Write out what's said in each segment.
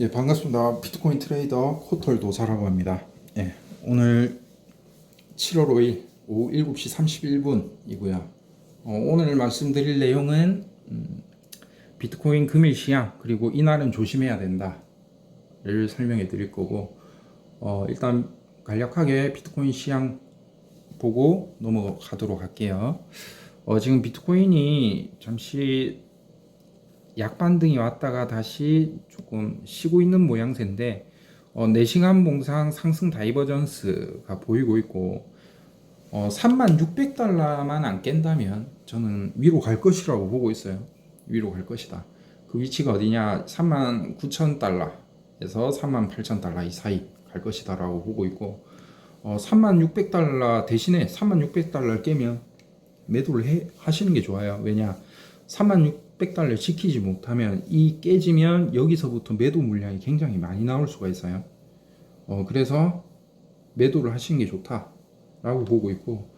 예, 반갑습니다. 비트코인 트레이더 코털 도사라고 합니다. 예, 오늘 7월 5일 오후 7시 31분이고요. 어, 오늘 말씀드릴 내용은 음, 비트코인 금일 시향 그리고 이날은 조심해야 된다를 설명해 드릴 거고 어, 일단 간략하게 비트코인 시향 보고 넘어가도록 할게요. 어, 지금 비트코인이 잠시 약반등이 왔다가 다시 조금 쉬고 있는 모양새인데 어, 4시간 봉상 상승 다이버전스가 보이고 있고 어, 3600달러만 안 깬다면 저는 위로 갈 것이라고 보고 있어요. 위로 갈 것이다. 그 위치가 어디냐? 39,000달러에서 38,000달러 이 사이 갈 것이다라고 보고 있고 어, 3600달러 대신에 3600달러를 깨면 매도를 해, 하시는 게 좋아요. 왜냐? 3600달러 지키지 못하면 이 깨지면 여기서부터 매도 물량이 굉장히 많이 나올 수가 있어요. 어, 그래서 매도를 하시는 게 좋다라고 보고 있고,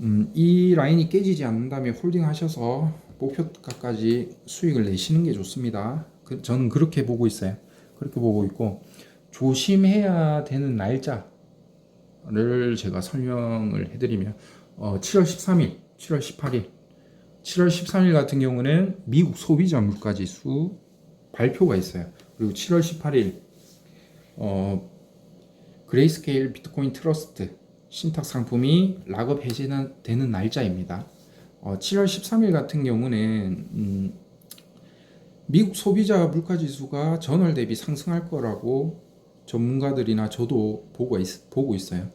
음, 이 라인이 깨지지 않는다면 홀딩 하셔서 목표가까지 수익을 내시는 게 좋습니다. 그, 저는 그렇게 보고 있어요. 그렇게 보고 있고, 조심해야 되는 날짜를 제가 설명을 해드리면, 어, 7월 13일, 7월 18일, 7월 13일 같은 경우는 미국 소비자 물가 지수 발표가 있어요. 그리고 7월 18일 어, 그레이스케일 비트코인 트러스트 신탁 상품이 락업 해제되는 날짜입니다. 어, 7월 13일 같은 경우는 음, 미국 소비자 물가 지수가 전월 대비 상승할 거라고 전문가들이나 저도 보고, 있, 보고 있어요.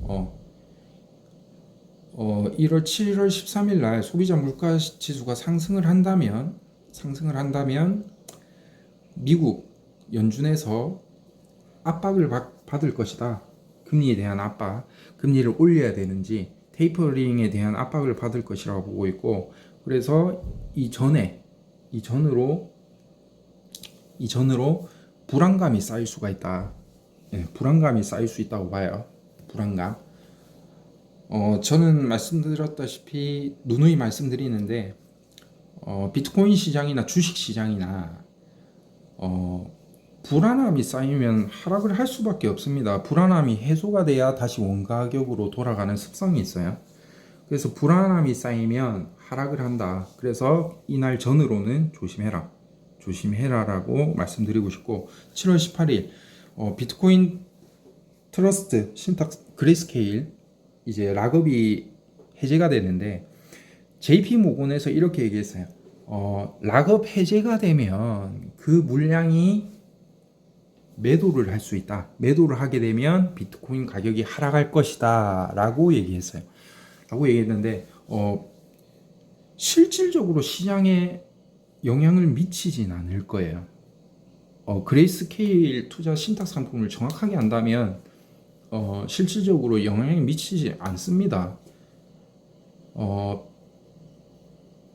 어, 어, 1월 7월 13일 날 소비자 물가 지수가 상승을 한다면 상승을 한다면 미국 연준에서 압박을 받, 받을 것이다. 금리에 대한 압박, 금리를 올려야 되는지 테이퍼링에 대한 압박을 받을 것이라고 보고 있고 그래서 이 전에 이 전으로 이 전으로 불안감이 쌓일 수가 있다. 예, 불안감이 쌓일 수 있다고 봐요. 불안감. 어, 저는 말씀드렸다시피 누누이 말씀드리는데 어, 비트코인 시장이나 주식 시장이나 어, 불안함이 쌓이면 하락을 할 수밖에 없습니다. 불안함이 해소가 돼야 다시 원가격으로 돌아가는 습성이 있어요. 그래서 불안함이 쌓이면 하락을 한다. 그래서 이날 전으로는 조심해라. 조심해라라고 말씀드리고 싶고 7월 18일 어, 비트코인 트러스트 신탁 그레이스케일 이제 락업이 해제가 되는데 JP 모건에서 이렇게 얘기했어요. 어, 락업 해제가 되면 그 물량이 매도를 할 수 있다. 매도를 하게 되면 비트코인 가격이 하락할 것이다. 라고 얘기했어요. 라고 얘기했는데, 어, 실질적으로 시장에 영향을 미치진 않을 거예요. 어, 그레이스케일 투자 신탁 상품을 정확하게 한다면, 어, 실질적으로 영향이 미치지 않습니다. 어,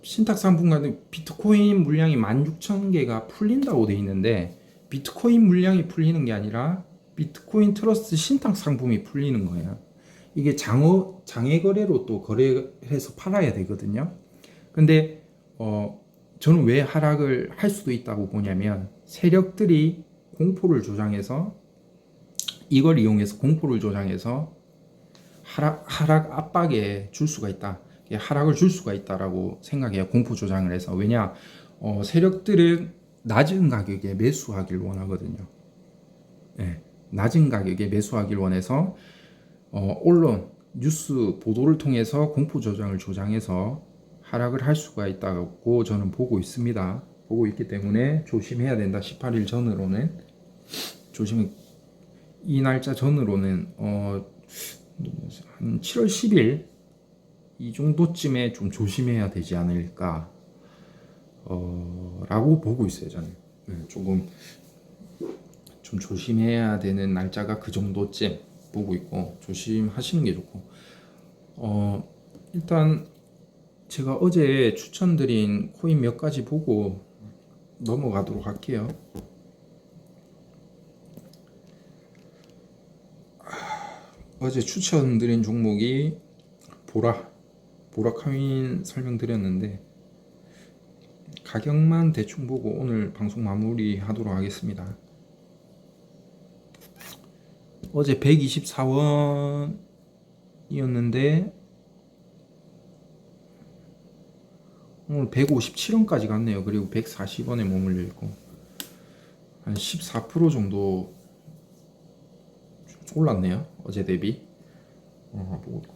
신탁 상품 같은 비트코인 물량이 16,000개가 풀린다고 돼 있는데 비트코인 물량이 풀리는 게 아니라 비트코인 트러스트 신탁 상품이 풀리는 거예요. 이게 장어 장애 거래로 또 거래해서 팔아야 되거든요. 근데 어 저는 왜 하락을 할 수도 있다고 보냐면 세력들이 공포를 조장해서 이걸 이용해서 공포를 조장해서 하락, 하락 압박에 줄 수가 있다. 하락을 줄 수가 있다라고 생각해요. 공포 조장을 해서. 왜냐, 어, 세력들은 낮은 가격에 매수하길 원하거든요. 네, 낮은 가격에 매수하길 원해서 어, 언론, 뉴스 보도를 통해서 공포 조장을 조장해서 하락을 할 수가 있다고 저는 보고 있습니다. 보고 있기 때문에 조심해야 된다. 18일 전으로는 조심 이 날짜 전으로는 어, 한 7월 10일 이 정도쯤에 좀 조심해야 되지 않을까 어, 라고 보고 있어요 저는 네, 조금 좀 조심해야 되는 날짜가 그 정도쯤 보고 있고 조심하시는 게 좋고 어, 일단 제가 어제 추천드린 코인 몇 가지 보고 넘어가도록 할게요. 어제 추천드린 종목이 보라 보라 카윈 설명드렸는데 가격만 대충 보고 오늘 방송 마무리 하도록 하겠습니다. 어제 124원이었는데 오늘 157원까지 갔네요. 그리고 140원에 머물러 있고 한 14% 정도 올랐네요. 어제 대비. 어, 있고.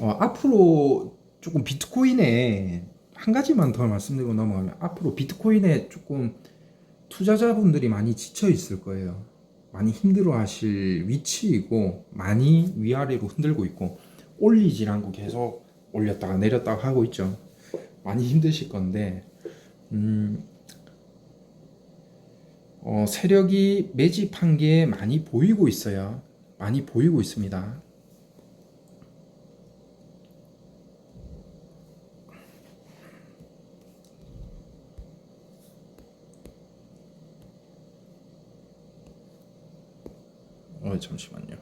어, 앞으로 조금 비트코인에 한 가지만 더 말씀드리고 넘어가면 앞으로 비트코인에 조금 투자자분들이 많이 지쳐 있을 거예요. 많이 힘들어 하실 위치이고 많이 위아래로 흔들고 있고 올리질 않고 계속 올렸다가 내렸다가 하고 있죠. 많이 힘드실 건데 음, 어, 세력이 매집한 게 많이 보이고 있어요. 많이 보이고 있습니다. 어 잠시만요.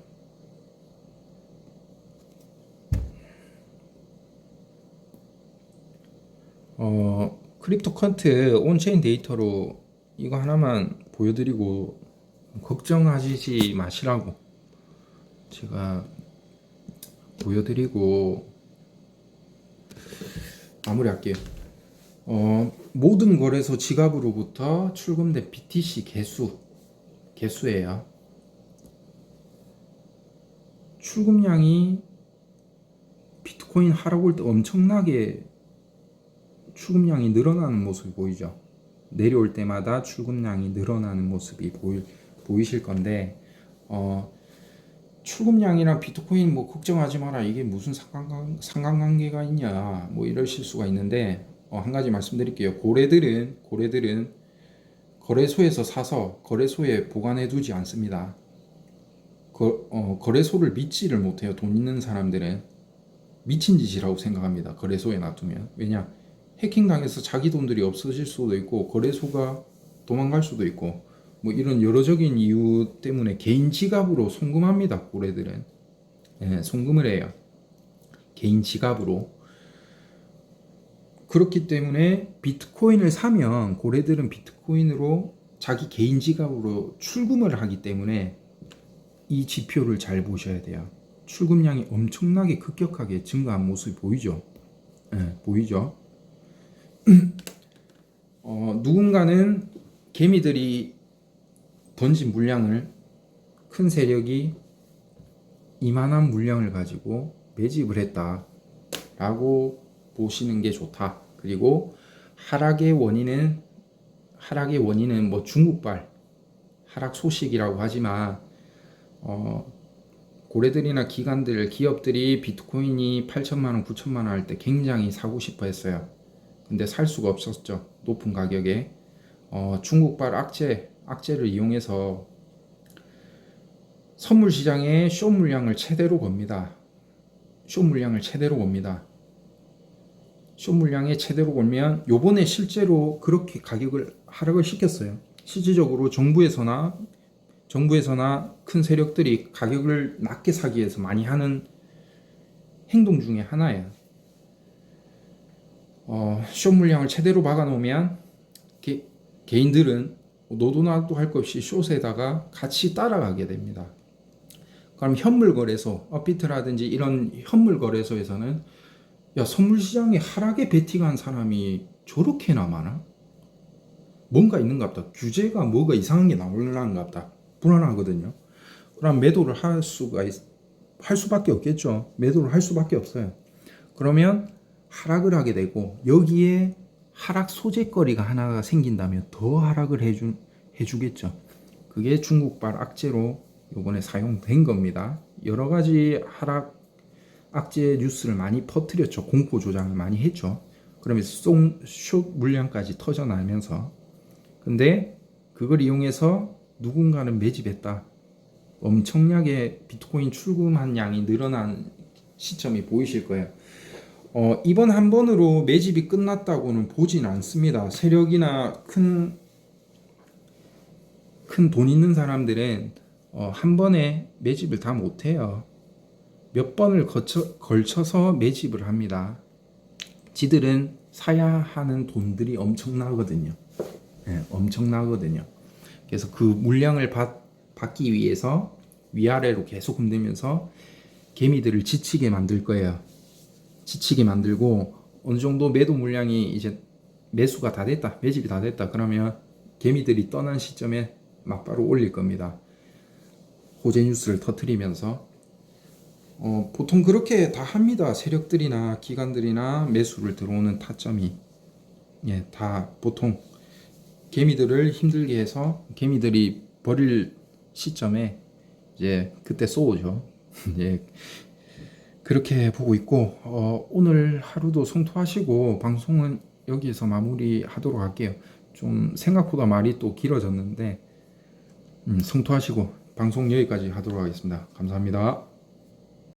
어 크립토 컨트 온체인 데이터로 이거 하나만 보여드리고 걱정하시지 마시라고 제가 보여드리고 마무리할게요. 어, 모든 거래소 지갑으로부터 출금된 BTC 개수 개수예요. 출금량이 비트코인 하락 올때 엄청나게 출금량이 늘어나는 모습이 보이죠. 내려올 때마다 출금량이 늘어나는 모습이 보이, 보이실 건데 어, 출금량이랑 비트코인 뭐 걱정하지 마라 이게 무슨 상관관, 상관관계가 있냐 뭐 이러실 수가 있는데 어, 한 가지 말씀드릴게요. 고래들은 고래들은 거래소에서 사서 거래소에 보관해 두지 않습니다. 거, 어, 거래소를 믿지를 못해요. 돈 있는 사람들은 미친 짓이라고 생각합니다. 거래소에 놔두면 왜냐 해킹 당해서 자기 돈들이 없어질 수도 있고 거래소가 도망갈 수도 있고 뭐 이런 여러적인 이유 때문에 개인 지갑으로 송금합니다. 고래들은 예, 송금을 해요. 개인 지갑으로 그렇기 때문에 비트코인을 사면 고래들은 비트코인으로 자기 개인 지갑으로 출금을 하기 때문에 이 지표를 잘 보셔야 돼요. 출금량이 엄청나게 급격하게 증가한 모습이 보이죠. 예, 보이죠. 어, 누군가는 개미들이 던진 물량을 큰 세력이 이만한 물량을 가지고 매집을 했다 라고 보시는 게 좋다. 그리고 하락의 원인은 하락의 원인은 뭐 중국발 하락 소식이라고 하지만 어, 고래들이나 기관들, 기업들이 비트코인이 8천만 원, 9천만 원 할 때 굉장히 사고 싶어 했어요. 근데 살 수가 없었죠. 높은 가격에. 어, 중국발 악재, 악재를 이용해서 선물 시장에 쇼 물량을 최대로 겁니다. 쇼 물량을 최대로 겁니다. 쇼 물량에 최대로 걸면 요번에 실제로 그렇게 가격을 하락을 시켰어요. 실질적으로 정부에서나 정부에서나 큰 세력들이 가격을 낮게 사기 위해서 많이 하는 행동 중에 하나예요. 어, 쇼 물량을 최대로 박아놓으면 게, 개인들은 노도나도 할 것 없이 숏에다가 같이 따라가게 됩니다. 그럼 현물 거래소, 업비트라든지 이런 현물 거래소에서는 야 선물 시장에 하락에 베팅한 사람이 저렇게나 많아? 뭔가 있는갑다. 규제가 뭐가 이상한 게 나올란갑다. 불안하거든요. 그럼 매도를 할 수가 있, 할 수밖에 없겠죠. 매도를 할 수밖에 없어요. 그러면 하락을 하게 되고 여기에 하락 소재거리가 하나가 생긴다면 더 하락을 해주, 해주겠죠. 그게 중국발 악재로 요번에 사용된 겁니다. 여러 가지 하락 악재 뉴스를 많이 퍼뜨렸죠. 공포 조장을 많이 했죠. 그러면서 숏 물량까지 터져나면서 근데 그걸 이용해서 누군가는 매집했다. 엄청나게 비트코인 출금한 양이 늘어난 시점이 보이실 거예요. 어, 이번 한 번으로 매집이 끝났다고는 보진 않습니다. 세력이나 큰, 큰 돈 있는 사람들은 어, 한 번에 매집을 다 못해요. 몇 번을 거쳐, 걸쳐서 매집을 합니다. 지들은 사야 하는 돈들이 엄청나거든요. 예, 엄청나거든요. 그래서 그 물량을 받, 받기 위해서 위아래로 계속 흔들면서 개미들을 지치게 만들 거예요. 지치게 만들고 어느 정도 매도 물량이 이제 매수가 다 됐다, 매집이 다 됐다. 그러면 개미들이 떠난 시점에 막바로 올릴 겁니다. 호재 뉴스를 터트리면서 어, 보통 그렇게 다 합니다. 세력들이나 기관들이나 매수를 들어오는 타점이 예, 다 보통 개미들을 힘들게 해서 개미들이 버릴 시점에 이제 그때 쏘죠. 예, 그렇게 보고 있고 어, 오늘 하루도 성토하시고 방송은 여기에서 마무리하도록 할게요. 좀 생각보다 말이 또 길어졌는데 음, 성토하시고 방송 여기까지 하도록 하겠습니다. 감사합니다.